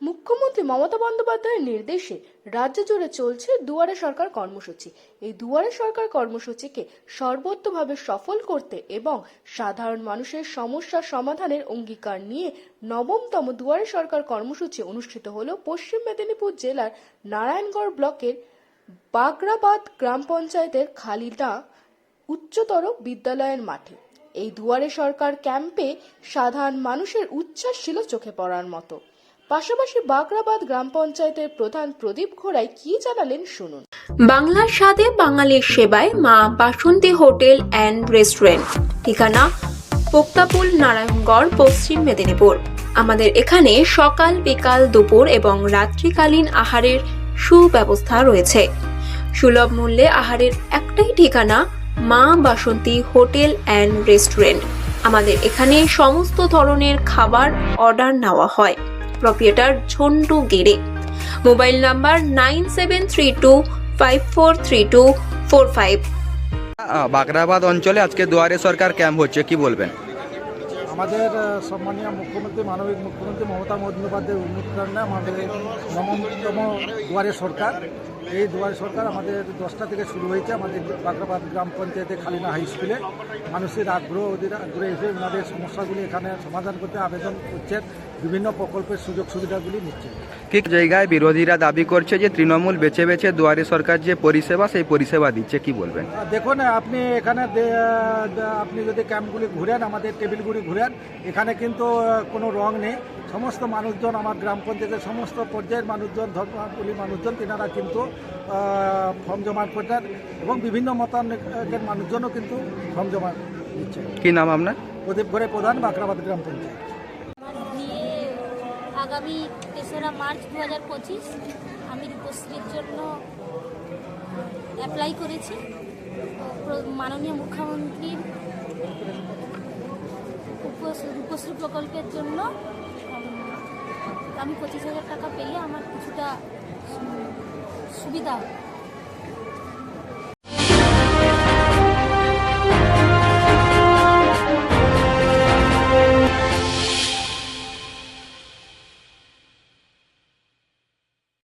মুখ্যমন্ত্রী মমতা বন্দ্যোপাধ্যায়ের নির্দেশে রাজ্য জুড়ে চলছে দুয়ারে সরকার কর্মসূচি। এই দুয়ারে সরকার কর্মসূচিকে সর্বোত্তভাবে সফল করতে এবং সাধারণ মানুষের সমস্যা সমাধানের অঙ্গীকার নিয়ে নবমতম দুয়ারে সরকার কর্মসূচি অনুষ্ঠিত হল পশ্চিম মেদিনীপুর জেলার নারায়ণগড় ব্লকের বাগরাবাদ গ্রাম পঞ্চায়েতের খালিদা উচ্চতর বিদ্যালয়ের মাঠে। এই দুয়ারে সরকার ক্যাম্পে সাধারণ মানুষের উচ্ছ্বাস ছিল চোখে পড়ার মতো। পাশাপাশি বাগরাবাদ গ্রাম পঞ্চায়েতের প্রধান প্রদীপ ঘোড়াই কি জানালেন শুনুন। বাংলার স্বাদে বাঙালির সেবায় মা বাসন্তী হোটেল অ্যান্ড রেস্টুরেন্ট। ঠিকানা পোক্তাপুল নারায়ণগড়, পশ্চিম মেদিনীপুর। আমাদের এখানে সকাল, বিকাল, দুপুর এবং রাত্রিকালীন আহারের সুব্যবস্থা রয়েছে। সুলভ মূল্যে আহারের একটাই ঠিকানা মা বাসন্তী হোটেল অ্যান্ড রেস্টুরেন্ট। আমাদের এখানে সমস্ত ধরনের খাবার অর্ডার নেওয়া হয়। প্রপিয়েটার ঝন্টু গেড়ে mobile number nine seven three two five four three two four five. Bagrabad অঞ্চলে আজকে দুয়ারে সরকার ক্যাম্প হচ্ছে কি বলবেন? আমাদের সম্মানীয় মুখ্যমন্ত্রী মানবিক মুখ্যমন্ত্রী মমতা বন্দ্যোপাধ্যায়ের অনুপ্রেরণা আমাদের নবমতম দুয়ারে সরকার। এই দুয়ারে সরকার আমাদের দশটা থেকে শুরু হয়েছে। আমাদের বাগরাবাদ গ্রাম পঞ্চায়েতে খালিনা হাই স্কুলে মানুষের আগ্রহ ওদের আগ্রহ এসে ওনাদের সমস্যাগুলি এখানে সমাধান করতে আবেদন করছেন। বিভিন্ন প্রকল্পের সুযোগ সুবিধাগুলি নিচ্ছেন। ঠিক জায়গায় বিরোধীরা দাবি করছে যে তৃণমূল বেছে বেছে দুয়ারে সরকার যে পরিষেবা সেই পরিষেবা দিচ্ছে। কি বলবেন? দেখুন আপনি এখানে আপনি যদি ক্যাম্পগুলি ঘুরেন আমাদের টেবিলগুলি ঘুরেন এখানে কিন্তু কোনো রং নেই। সমস্ত মানুষজন আমার গ্রাম পঞ্চায়েতের সমস্ত পর্যায়ের মানুষজন ধর্মাবলী মানুষজন তেনারা কিন্তু ফর্ম জমা করতেন এবং বিভিন্ন মতানৈক্যের মানুষজনও কিন্তু ফর্ম জমা দিচ্ছে কি নাম আপনার? প্রদীপ ঘরে প্রধান বাঁকড়াবাদ গ্রাম পঞ্চায়েত। আগামী তেসরা মার্চ দু হাজার পঁচিশ আমি রূপশ্রীর জন্য অ্যাপ্লাই করেছি। মাননীয় মুখ্যমন্ত্রীর রূপশ্রী প্রকল্পের জন্য আমি পঁচিশ হাজার টাকা পেলে আমার কিছুটা সুবিধা